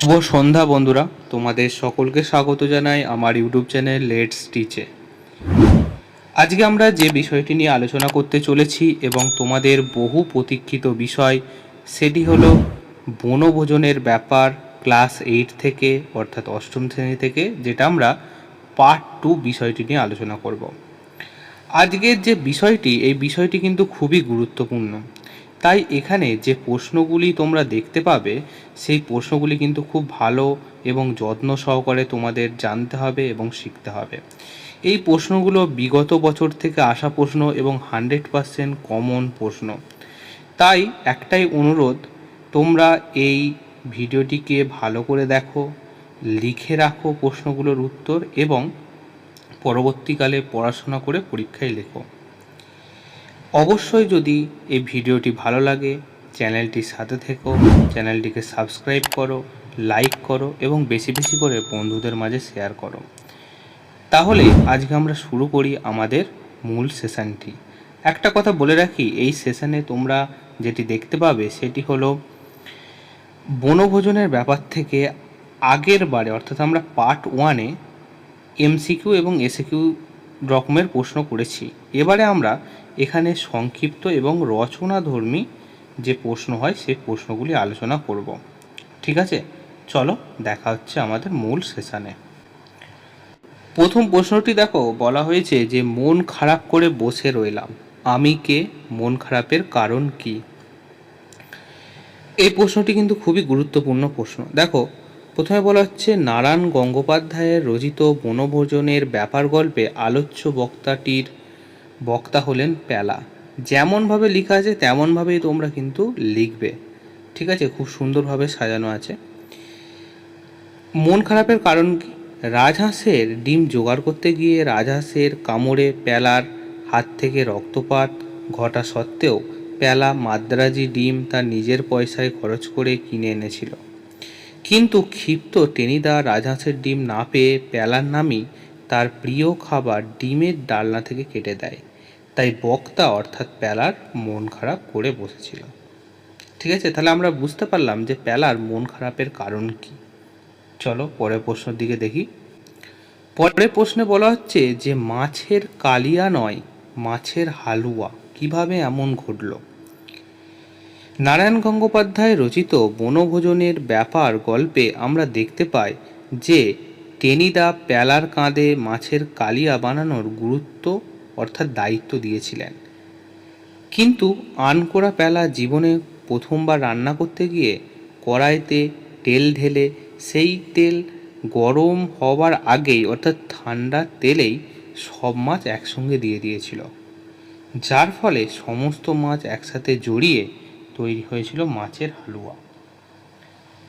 শুভ সন্ধ্যা বন্ধুরা। তোমাদের সকলকে স্বাগত জানাই আমার ইউটিউব চ্যানেল লেটস টিচে আজকে আমরা যে বিষয়টি নিয়ে আলোচনা করতে চলেছি এবং তোমাদের বহু প্রতীক্ষিত বিষয়, সেটি হলো বনভোজনের ব্যাপার ক্লাস এইট থেকে, অর্থাৎ অষ্টম শ্রেণি থেকে, যেটা আমরা পার্ট টু বিষয়টি নিয়ে আলোচনা করব। আজকের যে বিষয়টি, এই বিষয়টি কিন্তু খুবই গুরুত্বপূর্ণ। তাই এখানে যে প্রশ্নগুলি তোমরা দেখতে পাবে, সেই প্রশ্নগুলি কিন্তু খুব ভালো এবং যত্ন সহকারে তোমাদের জানতে হবে এবং শিখতে হবে। এই প্রশ্নগুলো বিগত বছর থেকে আসা প্রশ্ন এবং হান্ড্রেড পারসেন্ট কমন প্রশ্ন। তাই একটাই অনুরোধ, তোমরা এই ভিডিওটিকে ভালো করে দেখো, লিখে রাখো প্রশ্নগুলোর উত্তর এবং পরবর্তীকালে পড়াশোনা করে পরীক্ষায় লেখো। অবশ্যই যদি এই ভিডিওটি ভালো লাগে, চ্যানেলটির সাথে থেকো, চ্যানেলটিকে সাবস্ক্রাইব করো, লাইক করো এবং বেশি বেশি করে বন্ধুদের মাঝে শেয়ার করো। তাহলে আজকে আমরা শুরু করি আমাদের মূল সেশনটি। একটা কথা বলে রাখি, এই সেশনে তোমরা যেটি দেখতে পাবে সেটি হলো বনভোজনের ব্যাপার থেকে আগের বারে, অর্থাৎ আমরা পার্ট ওয়ানে এমসিকিউ এবং এসিকিউ রকমের প্রশ্ন করেছি। এবারে আমরা এখানে সংক্ষিপ্ত এবং রচনাধর্মী যে প্রশ্ন হয় সেই প্রশ্নগুলি আলোচনা করব। ঠিক আছে? চলো, দেখা হচ্ছে আমাদের মূল সেশনে। প্রথম প্রশ্নটি দেখো, বলা হয়েছে যে, মন খারাপ করে বসে রইলাম। আমি কে? মন খারাপের কারণ কি? এই প্রশ্নটি কিন্তু খুবই গুরুত্বপূর্ণ প্রশ্ন। দেখো প্রথমে বলা হচ্ছে, নারায়ণ গঙ্গোপাধ্যায়ের রচিত বনভোজনের ব্যাপার গল্পে আলোচ্য বক্তাটির বক্তা হলেন প্যালা যেমনভাবে লেখা আছে, তেমনভাবেই তোমরা কিন্তু লিখবে। ঠিক আছে? খুব সুন্দরভাবে সাজানো আছে। মন খারাপের কারণ কি? রাজহাঁসের ডিম জোগাড় করতে গিয়ে রাজহাঁসের কামড়ে প্যালার হাত থেকে রক্তপাত ঘটা সত্ত্বেও প্যালা মাদ্রাজি ডিম তার নিজের পয়সায় খরচ করে কিনে এনেছিল। কিন্তু ক্ষিপ্ত টেনিদা রাজহাঁসের ডিম না পেয়ে প্যালার নামই তার প্রিয় খাবার ডিমের ডালনা থেকে কেটে দেয়। তাই বক্তা অর্থাৎ প্যালার মন খারাপ করে বসেছিল। ঠিক আছে, তাহলে আমরা বুঝতে পারলাম যে প্যালার মন খারাপের কারণ কি। চলো পরের প্রশ্নের দিকে দেখি। পরের প্রশ্নে বলা হচ্ছে যে, মাছের কালিয়া নয়, মাছের হালুয়া কীভাবে এমন ঘটল? নারায়ণ গঙ্গোপাধ্যায় রচিত বনভোজনের ব্যাপার গল্পে আমরা দেখতে পাই যে টেনিদা প্যালার কাঁধে মাছের কালিয়া বানানোর গুরুত্ব, অর্থাৎ দায়িত্ব দিয়েছিলেন। কিন্তু আনকোড়া প্যালা জীবনে প্রথমবার রান্না করতে গিয়ে কড়াইতে তেল ঢেলে সেই তেল গরম হওয়ার আগেই, অর্থাৎ ঠান্ডা তেলেই সব মাছ একসঙ্গে দিয়ে দিয়েছিল। যার ফলে সমস্ত মাছ একসাথে জড়িয়ে তৈরি হয়েছিল মাছের হালুয়া।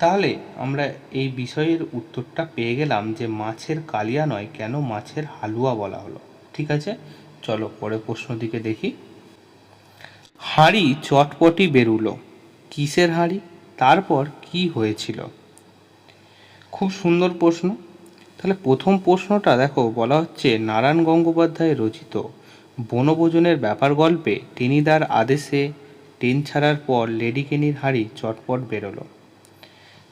তাহলে আমরা এই বিষয়ের উত্তরটা পেয়ে গেলাম যে মাছের কালিয়া নয়, কেন মাছের হালুয়া বলা হলো। ঠিক আছে? চলো পরে প্রশ্ন দিকে দেখি। হাঁড়ি চটপটি বেরুলো। কিসের হাঁড়ি? তারপর কি হয়েছিল? খুব সুন্দর প্রশ্ন। তাহলে প্রথম প্রশ্নটা দেখো, বলা হচ্ছে, নারায়ণ গঙ্গোপাধ্যায় রচিত বনভোজনের ব্যাপার গল্পে টেনিদার আদেশে ট্রেন ছাড়ার পর লেডিকেনির হাঁড়ি চটপট বেরোলো।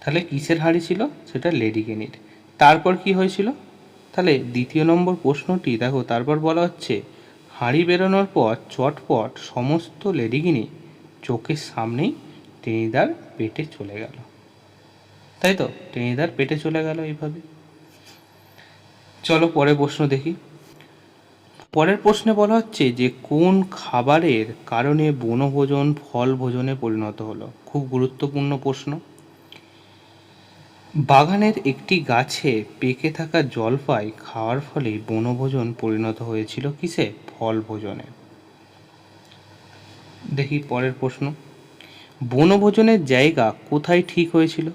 তাহলে কিসের হাঁড়ি ছিল? সেটা লেডিকেনির তারপর কি হয়েছিল? তাহলে দ্বিতীয় নম্বর প্রশ্নটি, দেখো, তারপর বলা হচ্ছে, হাঁড়ি বেরোনোর পর চটপট সমস্ত লেডিগিনি চোখের সামনেই টেনিদার পেটে চলে গেল। তাই তো? টেনিদার পেটে চলে গেল এইভাবে। চলো পরের প্রশ্ন দেখি। পরের প্রশ্নে বলা হচ্ছে যে, কোন খাবারের কারণে বনভোজন ফল ভোজনে পরিণত হলো? খুব গুরুত্বপূর্ণ প্রশ্ন। বাগানের একটি গাছে পেকে থাকা জলপাই খাওয়ার ফলে বনভোজন পরিণত হয়েছিল কিসে? ফল ভোজনে দেখি পরের প্রশ্ন। বনভোজনের জায়গা কোথায় ঠিক হয়েছিল?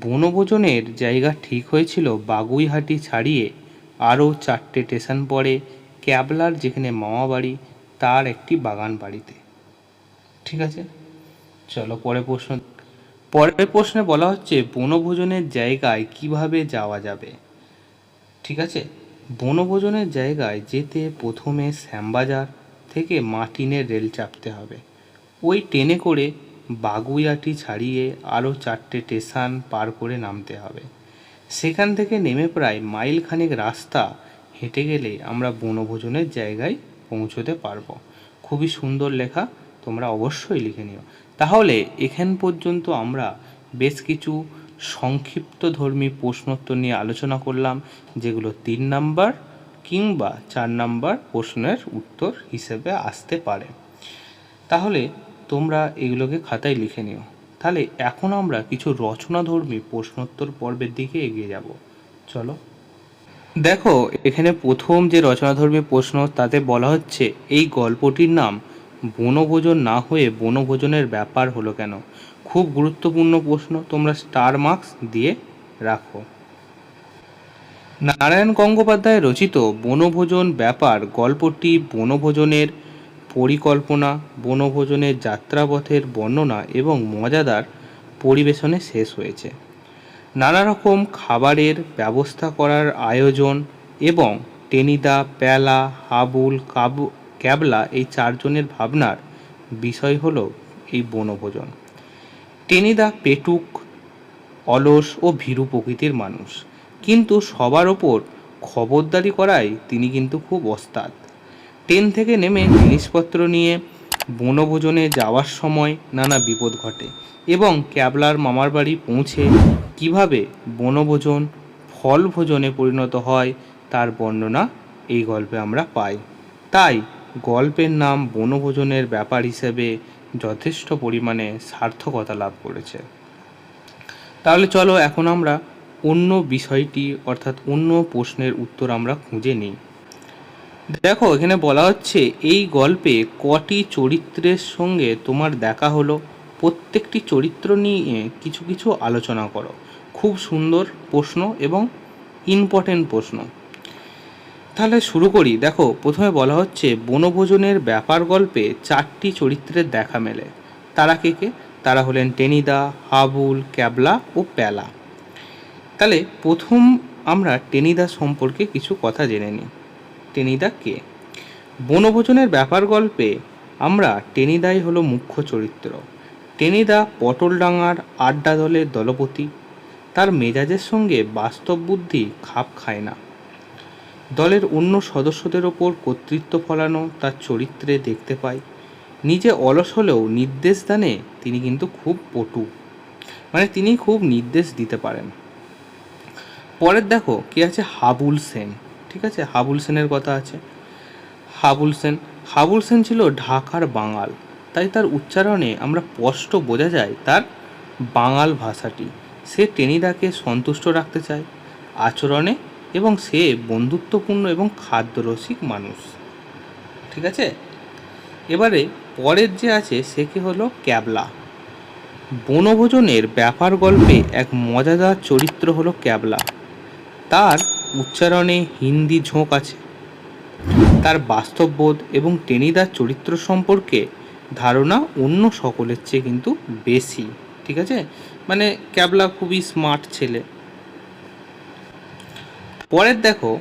বনভোজনের জায়গা ঠিক হয়েছিল বাগুইহাটি ছাড়িয়ে আরও চারটে স্টেশন পরে ক্যাবলার যেখানে মামা বাড়ি, তার একটি বাগান বাড়িতে। ঠিক আছে? চলো পরের প্রশ্ন। পরের প্রশ্নে বলা হচ্ছে, বনভোজনের জায়গায় কীভাবে যাওয়া যাবে? ঠিক আছে? বনভোজনের জায়গায় যেতে প্রথমে শ্যামবাজার থেকে মাটিনের রেল চাপতে হবে। ওই ট্রেনে করে বাগুইয়াটি ছাড়িয়ে আরও চারটে স্টেশন পার করে নামতে হবে। সেখান থেকে নেমে প্রায় মাইল খানেক রাস্তা হেঁটে গেলে আমরা বনভোজনের জায়গায় পৌঁছতে পারব। খুবই সুন্দর লেখা, তোমরা অবশ্যই লিখে নিও। তাহলে এখান পর্যন্ত আমরা বেশ কিছু সংক্ষিপ্ত ধর্মী প্রশ্নোত্তর নিয়ে আলোচনা করলাম, যেগুলো তিন নাম্বার কিংবা চার নাম্বার প্রশ্নের উত্তর হিসেবে আসতে পারে। তাহলে তোমরা এগুলোকে খাতায় লিখে নিও। তাহলে এখন আমরা কিছু রচনাধর্মী প্রশ্নোত্তর পর্বের দিকে এগিয়ে যাব। চলো দেখো, এখানে প্রথম যে রচনাধর্মী প্রশ্ন, তাতে বলা হচ্ছে, এই গল্পটির নাম, বনভোজন না হয়ে বনভোজনের ব্যাপার হলো কেন? খুব গুরুত্বপূর্ণ প্রশ্ন, তোমরা স্টার মার্কস দিয়ে রাখো। নারায়ণ গঙ্গোপাধ্যায় রচিত বনভোজন ব্যাপার, গল্পটি বনভোজনের পরিকল্পনা, বনভোজনের যাত্রাপথের বর্ণনা এবং মজাদার পরিবেশনে শেষ হয়েছে। নানা রকম খাবারের ব্যবস্থা করার আয়োজন এবং টেনিদা প্যালা হাবুল, কাবু, ক্যাবলা এই চারজনের ভাবনার বিষয় হলো এই বনভোজন। টেনিদা পেটুক, অলস ও ভীরু প্রকৃতির মানুষ। কিন্তু সবার ওপর খবরদারি করায় তিনি কিন্তু খুব ওস্তাদ। ট্রেন থেকে নেমে জিনিসপত্র নিয়ে বনভোজনে যাওয়ার সময় নানা বিপদ ঘটে এবং ক্যাবলার মামার বাড়ি পৌঁছে কীভাবে বনভোজন ফল ভোজনে পরিণত হয় তার বর্ণনা এই গল্পে আমরা পাই। তাই গল্পের নাম বনভোজনের ব্যাপার হিসেবে যথেষ্ট পরিমাণে সার্থকতা লাভ করেছে। তাহলে চলো এখন আমরা অন্য বিষয়টি অর্থাৎ অন্য প্রশ্নের উত্তর আমরা খুঁজে নিই। দেখো, এখানে বলা হচ্ছে, এই গল্পে কটি চরিত্রের সঙ্গে তোমার দেখা হলো? প্রত্যেকটি চরিত্র নিয়ে কিছু কিছু আলোচনা করো। খুব সুন্দর প্রশ্ন এবং ইম্পর্টেন্ট প্রশ্ন। তাহলে শুরু করি। দেখো, প্রথমে বলা হচ্ছে, বনভোজনের ব্যাপার গল্পে চারটি চরিত্রের দেখা মেলে। তারা কে কে? তারা হলেন টেনিদা, হাবুল, ক্যাবলা ও প্যালা। তাহলে প্রথম আমরা টেনিদা সম্পর্কে কিছু কথা জেনে নিই। টেনিদা কে? বনভোজনের ব্যাপার গল্পে আমরা টেনিদাই হলো মুখ্য চরিত্র। টেনিদা পটলডাঙ্গার আড্ডা দলের দলপতি। তার মেজাজের সঙ্গে বাস্তব বুদ্ধি খাপ খায় না। দলের অন্য সদস্যদের ওপর কর্তৃত্ব ফলানো তার চরিত্রে দেখতে পাই নিজে অলস হলেও নির্দেশ দানে তিনি কিন্তু খুব পটু। মানে তিনি খুব নির্দেশ দিতে পারেন। পরের দেখো, কি আছে? হাবুল সেন। ঠিক আছে? হাবুল সেনের কথা আছে। হাবুল সেন হাবুল সেন ছিল ঢাকার বাঙাল। তাই তার উচ্চারণে আমরা স্পষ্ট বোঝা যায় তার বাঙাল ভাষাটি। সে টেনিদাকে সন্তুষ্ট রাখতে চায় আচরণে এবং সে বন্ধুত্বপূর্ণ এবং খাদ্যরসিক মানুষ। ঠিক আছে? এবারে পরের যে আছে, সে কি হলো? ক্যাবলা। বনভোজনের ব্যাপার গল্পে এক মজাদার চরিত্র হলো ক্যাবলা। তার উচ্চারণে হিন্দি ঝোঁক আছে। তার বাস্তববোধ এবং টেনিদার চরিত্র সম্পর্কে ধারণা অন্য সকলের চেয়ে কিন্তু বেশি, ঠিক আছে? মানে ক্যাবলা খুবই স্মার্ট ছেলে। পরের দেখো,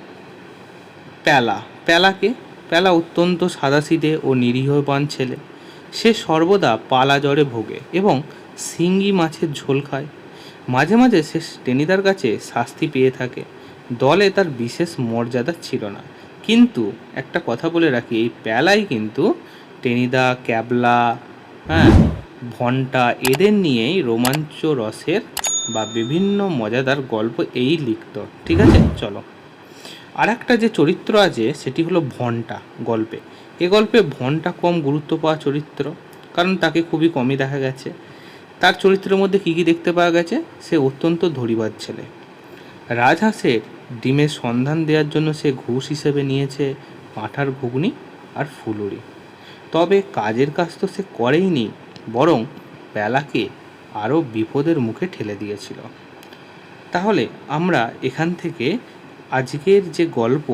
প্যালা। প্যালাকে? প্যালা অত্যন্ত সাদাসিধে ও নিরীহবান ছেলে। সে সর্বদা পালা জ্বরে ভোগে এবং শিঙ্গি মাছের ঝোল খায়। মাঝে মাঝে সে টেনিদার কাছে শাস্তি পেয়ে থাকে। দলে তার বিশেষ মর্যাদা ছিল না। কিন্তু একটা কথা বলে রাখি, এই প্যালাই কিন্তু টেনিদা, ক্যাবলা হ্যাঁ ভন্টা এদের নিয়েই রোমাঞ্চ রসের বা বিভিন্ন মজাদার গল্প এই লিখত। ঠিক আছে? চলো। আর একটা যে চরিত্র আছে, সেটি হলো ভন্টা গল্পে। এ গল্পে ভন্টা কম গুরুত্ব পাওয়া চরিত্র, কারণ তাকে খুবই কমই দেখা গেছে। তার চরিত্রের মধ্যে কী কী দেখতে পাওয়া গেছে? সে অত্যন্ত ধরিবাজ ছেলে। রাজহাঁসের ডিমের সন্ধান দেওয়ার জন্য সে ঘুষ হিসেবে নিয়েছে পাঁঠার ঘুগনি আর ফুলুরি। তবে কাজের কাজ তো সে করেইনি, বরং বেলাকে আরও বিপদের মুখে ঠেলে দিয়েছিল। তাহলে আমরা এখান থেকে আজকের যে গল্প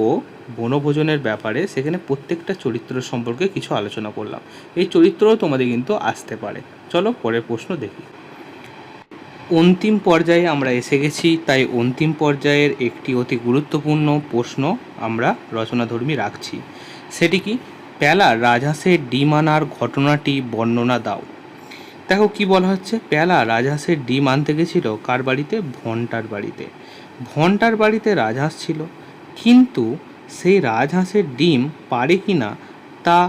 বনভোজনের ব্যাপারে, সেখানে প্রত্যেকটা চরিত্র সম্পর্কে কিছু আলোচনা করলাম। এই চরিত্রও তোমাদের কিন্তু আসতে পারে। চলো পরের প্রশ্ন দেখি। অন্তিম পর্যায়ে আমরা এসে গেছি, তাই অন্তিম পর্যায়ের একটি অতি গুরুত্বপূর্ণ প্রশ্ন আমরা রচনাধর্মী রাখছি। সেটি কি? প্যালা রাজহাঁসের ডিম আনার ঘটনাটি বর্ণনা দাও। দেখো কি বলা হচ্ছে? পেলা রাজহাঁসের ডিম আনতে গেছিল কার বাড়িতে? ভন্টার বাড়িতে। ভন্টার বাড়িতে রাজহাঁস ছিল। কিন্তু সেই রাজহাঁসের ডিম পারে কি না তা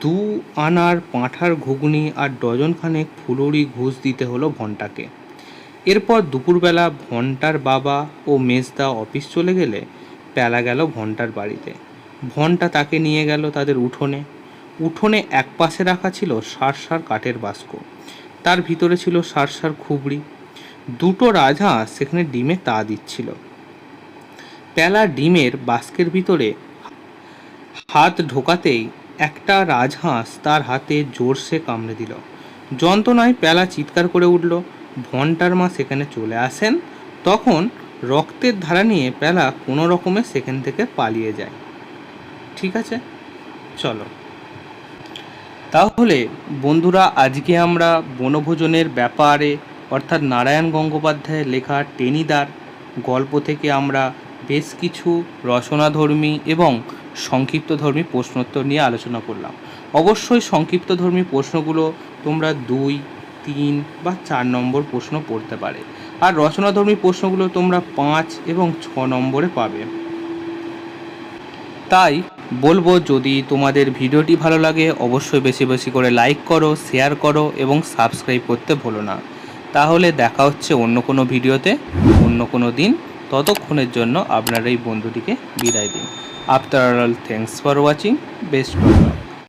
দু আনার পাঁঠার ঘুগনি আর ডজনখানেক ফুলুরি ঘুষ দিতে হলো ভন্টাকে। এরপর দুপুরবেলা ভন্টার বাবা ও মেজদা অফিস চলে গেলে পেলা গেল ভন্টার বাড়িতে। ভন্টা তাকে নিয়ে গেল তাদের উঠোনে। উঠোনে এক পাশে রাখা ছিল সার সার কাঠের বাস্ক। তার ভিতরে ছিল সার সার খুবড়ি। দুটো রাজহাঁস সেখানে ডিমে তা দিচ্ছিল। পেলা ডিমের বাস্কের ভিতরে হাত ঢোকাতেই একটা রাজহাঁস তার হাতে জোরসে কামড়ে দিল। যন্ত্রণায় পেলা চিৎকার করে উঠল, ভন্টার মা সেখানে চলে আসেন? তখন রক্তের ধারা নিয়ে পেলা কোনো রকমে সেখান থেকে পালিয়ে যায়। ঠিক আছে? চলো। তাহলে, বন্ধুরা, আজকে আমরা বনভোজনের ব্যাপারে, অর্থাৎ নারায়ণ গঙ্গোপাধ্যায়ের লেখা টেনিদার গল্প থেকে আমরা বেশ কিছু রচনাধর্মী এবং সংক্ষিপ্তধর্মী প্রশ্নোত্তর নিয়ে আলোচনা করলাম। অবশ্যই সংক্ষিপ্তধর্মী প্রশ্নগুলো তোমরা দুই, তিন বা চার নম্বর প্রশ্ন পড়তে পারে। আর রচনাধর্মী প্রশ্নগুলো তোমরা পাঁচ এবং ছ নম্বরে পাবে। তাই বলব যদি তোমাদের ভিডিওটি ভালো লাগে, অবশ্যই বেশি বেশি করে লাইক করো শেয়ার করো এবং সাবস্ক্রাইব করতে ভুলো না। তাহলে দেখা হচ্ছে অন্য কোনো ভিডিওতে, অন্য কোনো দিন। ততক্ষণের জন্য আপনার এই বন্ধুটিকে বিদায় দিন। After all thanks for watching best